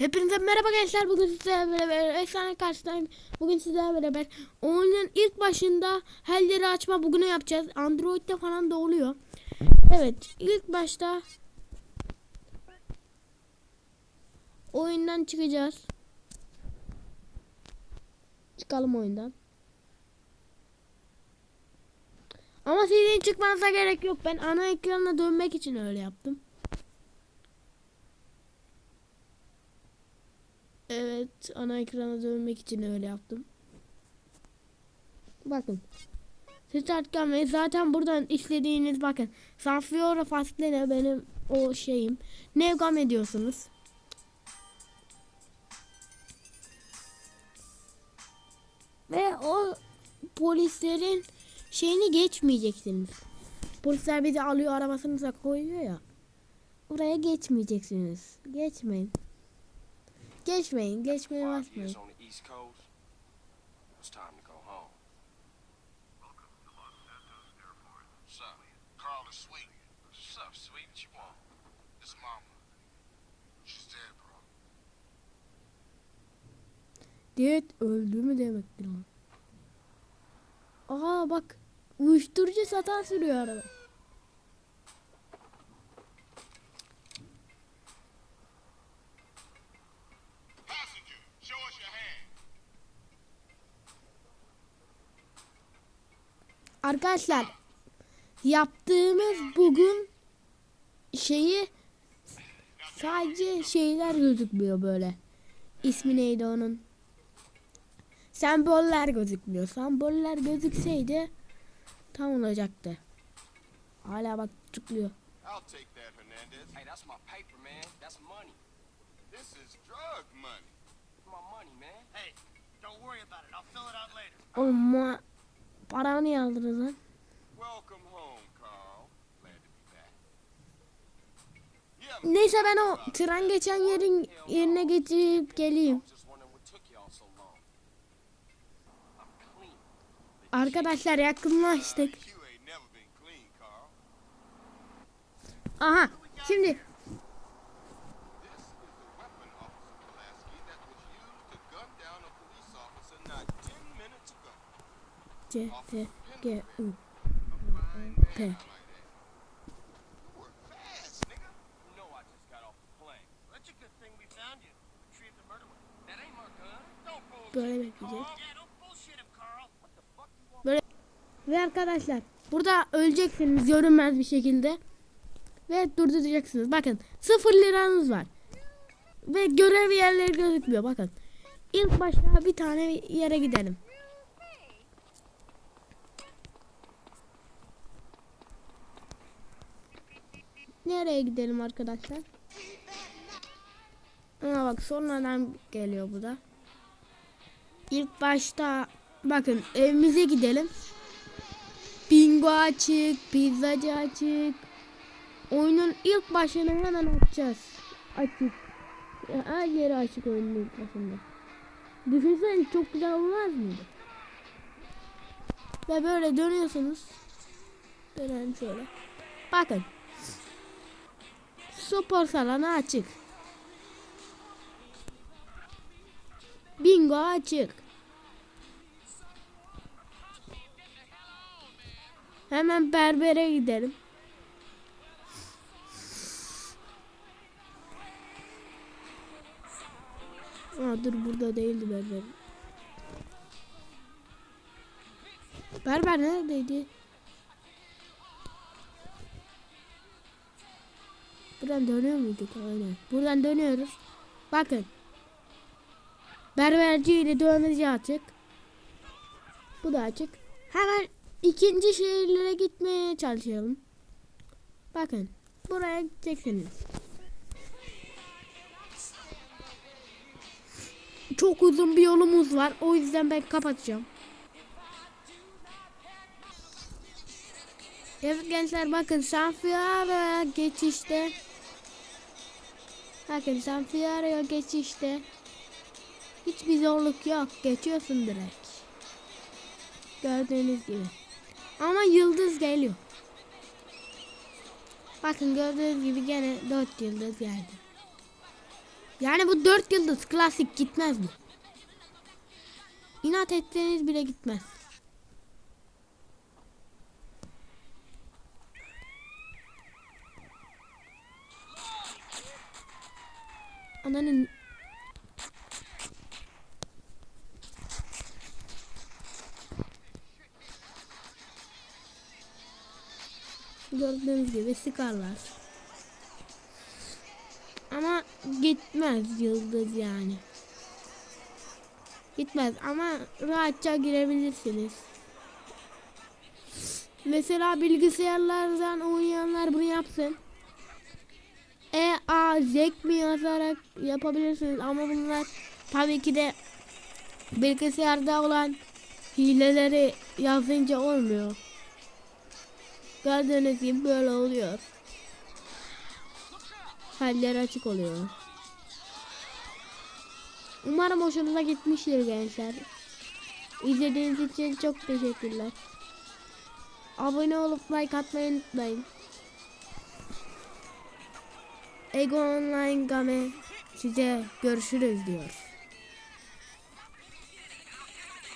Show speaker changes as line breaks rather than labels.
Hepinize merhaba gençler. Bugün sizlerle beraber efsane karşıdayım. Bugün sizlerle beraber oyunun ilk başında her yeri açma bugünü yapacağız. Android'de falan da oluyor. Evet, ilk başta oyundan çıkacağız. Çıkalım oyundan. Ama sizin çıkmanıza gerek yok. Ben ana ekranına dönmek için öyle yaptım. Evet, ana ekrana dönmek için öyle yaptım. Bakın. Start kamerayı zaten buradan istediğiniz bakın. Sanfiora Fastlane benim o şeyim. Nevgam ediyorsunuz. Ve o polislerin şeyini geçmeyeceksiniz. Polisler bizi alıyor arabasınıza koyuyor ya. Oraya geçmeyeceksiniz. Geçmeyin. Geçmeyin, geçmeye
Five
basmayın.
years on the East Coast. It's time to go home. What's up? Carl is sweet. What's up, sweet? What you want? This mama. She's dead, bro.
Diyet öldü mü demektir o. Aa bak uyuşturucu satan sürüyor araba. Arkadaşlar yaptığımız bugün şeyi sadece şeyler gözükmüyor böyle. İsmi neydi onun? Semboller gözükmüyor. Semboller gözükseydi tam olacaktı. Hala bak tıklıyor.
I'll take that, Hernandez. Hey, that's my paper, man. That's money. This is drug money. My money, man.
Hey, don't worry about it. I'll fill it out later.
Oğlum ma para niye aldınız lan? Neyse ben o tren geçen yerin yerine geçip geleyim.
I was just wondering bullshit
him, Carl.
What the fuck you want?
Ve arkadaşlar burada öleceksiniz görünmez bir şekilde. Ve durduracaksınız. Bakın sıfır liranız var. Ve görev yerleri gözükmüyor bakın. İlk başta bir tane yere gidelim. Nereye gidelim arkadaşlar? Aa bak sonradan geliyor bu da. İlk başta bakın evimize gidelim. Bingo açık, pizzacı açık. Oyunun ilk başını hemen açacağız. Açık. Her yeri açık oyunun ilk başında. Düşünsene çok güzel olmaz mıydı? Ve böyle dönüyorsunuz. Dönelim şöyle. Bakın. Spor salonu açık. Bingo açık. Hemen berbere gidelim. Aa, dur burada değildi berber. Berber neredeydi? Buradan dönüyor muyduk? Aynen. Buradan dönüyoruz. Bakın. Berberci ile dövmeci açık. Bu da açık. Hemen ikinci şehirlere gitmeye çalışalım. Bakın. Buraya gideceksiniz. Çok uzun bir yolumuz var. O yüzden ben kapatacağım. Evet gençler bakın Sanfiara geçişte. Bakın Sanfiara geçişte. Hiçbir zorluk yok. Geçiyorsun direkt. Gördüğünüz gibi. Ama yıldız geliyor. Bakın gördüğünüz gibi gene 4 yıldız geldi. Yani bu 4 yıldız klasik gitmez mi? İnat etseniz bile gitmez. Ananın Gördüğünüz gibi sıkarlar. Ama gitmez yıldız yani. Gitmez ama rahatça girebilirsiniz. Mesela bilgisayarlardan oynayanlar bunu yapsın. E A mi yazarak yapabilirsiniz ama bunlar tabii ki de bilgisayarda olan hileleri yazınca olmuyor. Gördüğünüz gibi böyle oluyor. Haller açık oluyor. Umarım hoşunuza gitmiştir gençler. İzlediğiniz için çok teşekkürler. Abone olup like atmayı unutmayın. Ego Online Game size görüşürüz diyor.